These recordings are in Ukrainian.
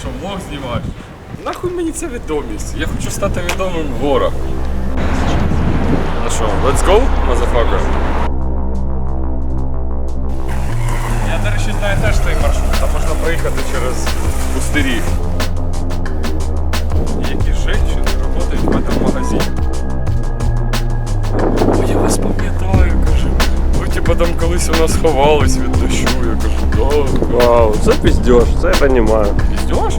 що, влог знімаєш? Нахуй мені ця відомість? Я хочу стати відомим в горах. Ну що, let's go, motherfucker? Я, до речі, знаю теж цей маршрут. Там можна проїхати через пустирі. Які жінки працюють в цьому магазині. Там колись у нас ховались від дощу. Я кажу, да. Вау, це піздєш, це я розумію. Піздєш?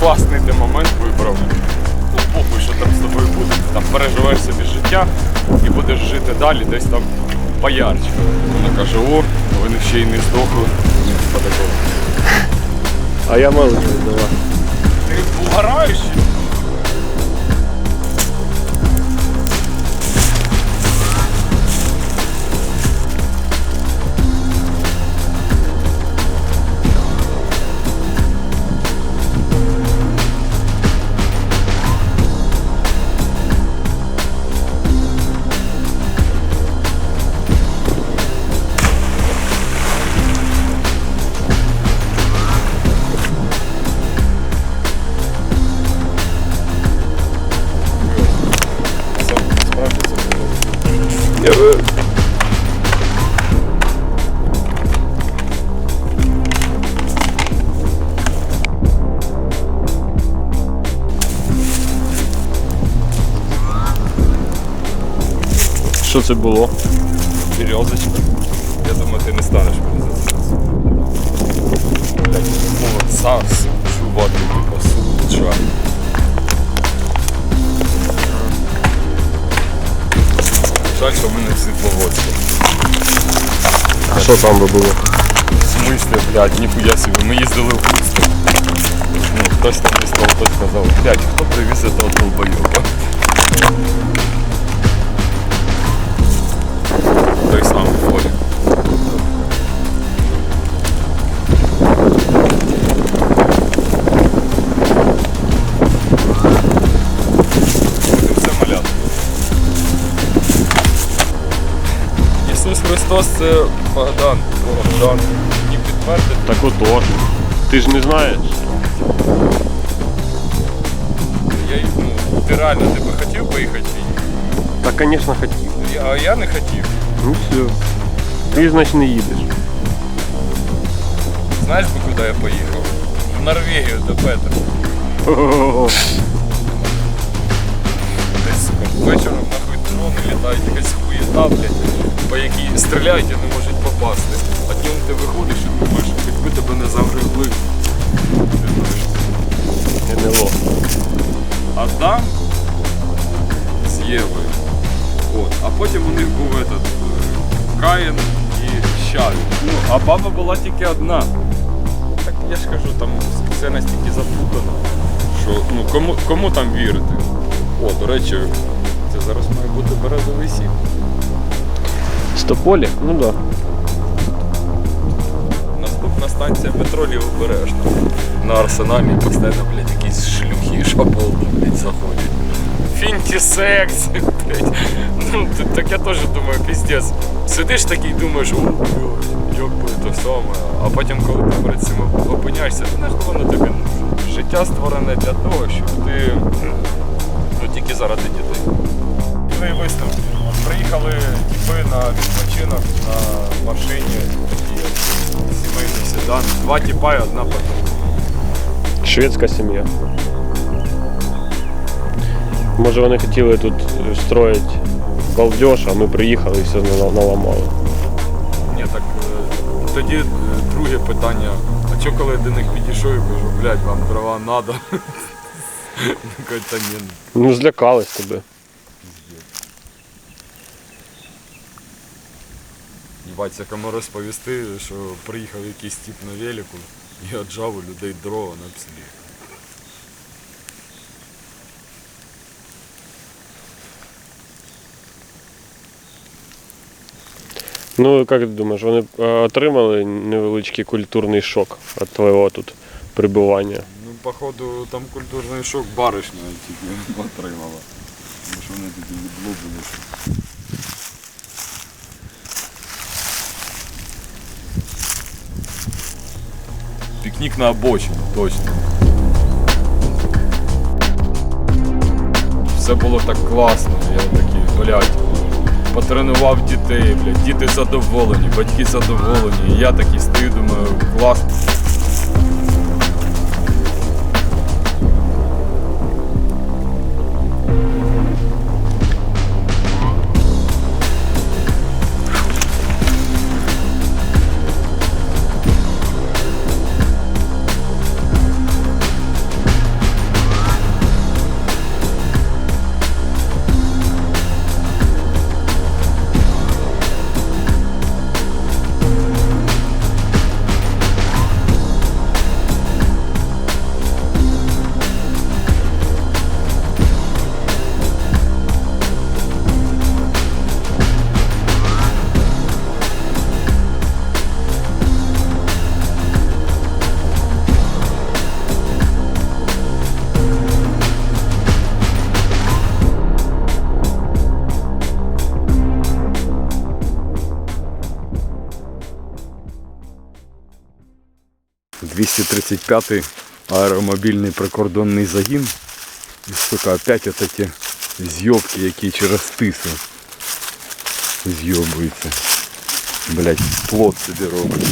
Класний ти момент вибрав. Ну, похуй, що там з тобою буде. Ти Там переживеш собі життя і будеш жити далі, десь там поярче. Вона каже, о, вони ще й не здохли. Ні, подакова. А я можу давай. Ти вгораєш? Що це було? Березочка. Я думаю, ти не станеш вирізати. Блять, молодца, чувак, типа суча. Жаль, що в Світловодську. А що там би було? В смысле, блядь, ніхуя собі, ми їздили в Гуцьку. Ну, хтось там десь хтось сказав, блядь, хто привіз этого долбойоба? Христос це Богдан. Богдан. Мені підтвердити. Так отож. Ти ж не знаєш. Я, й- ну, ти реально ти би хотів поїхати чи ні? Так, звісно, хотів. Я- А я не хотів. Ну все. Ти, значить, не їдеш. Знаєш би, куди я поїхав? В Норвегію до Петра. Десь вечором дрони літають, якась хуєта, блядь, по якій стріляють і не можуть попасти. А днем ти виходиш і думаєш, якби тебе не загребли. Ти. НЛО. Адам з Євою. От. А потім у них був этот, е, Каїн і Щаві. Ну, а баба була тільки одна. Так я ж кажу, там все настільки запутано, що ну, кому, кому там вірити? О, до речі, зараз має бути березовий сік. Стополі? Ну так. Да. Наступна станція метро Лівобережна. На арсеналі постійно, блядь, якісь шлюхи і шаболди, блядь, заходять. Фінтісекс, блядь. Ну, так я теж думаю, піздець. Сидиш такий думаєш, о, блядь, як би то саме. А потім, коли ти перед цим опиняєшся, то нахуй воно тобі нужно. Життя створене для того, щоб ти ну, тільки заради дітей. Висновки. От Приїхали тіпи на відпочинок на машині, сімейний седан. Два тіпа і одна подруга. Шведська сім'я. Може вони хотіли тут строїти балдеж, а ми приїхали і все наламали. Ні, так е, тоді е, друге питання. А чого коли до них підійшов і кажу, блядь, вам дрова ні. Ну злякались тебе. Їбать, кому розповісти, що приїхав якийсь тип на велику і отжав у людей дрова на селі. Ну, як ти думаєш, вони е, отримали невеличкий культурний шок від твого тут прибування? Ну, походу, там культурний шок баришня тільки отримала. Тому що вони тоді відлубилися. Пікнік на обочині, точно. Все було так класно. Я такий, блядь, потренував дітей, блядь, діти задоволені, батьки задоволені. Я такий стою, думаю, клас. – 235-й аеромобільний прикордонний загін. І сука, опять отакі зйобки, які через тису зйобуються. Блять, плод собі робить.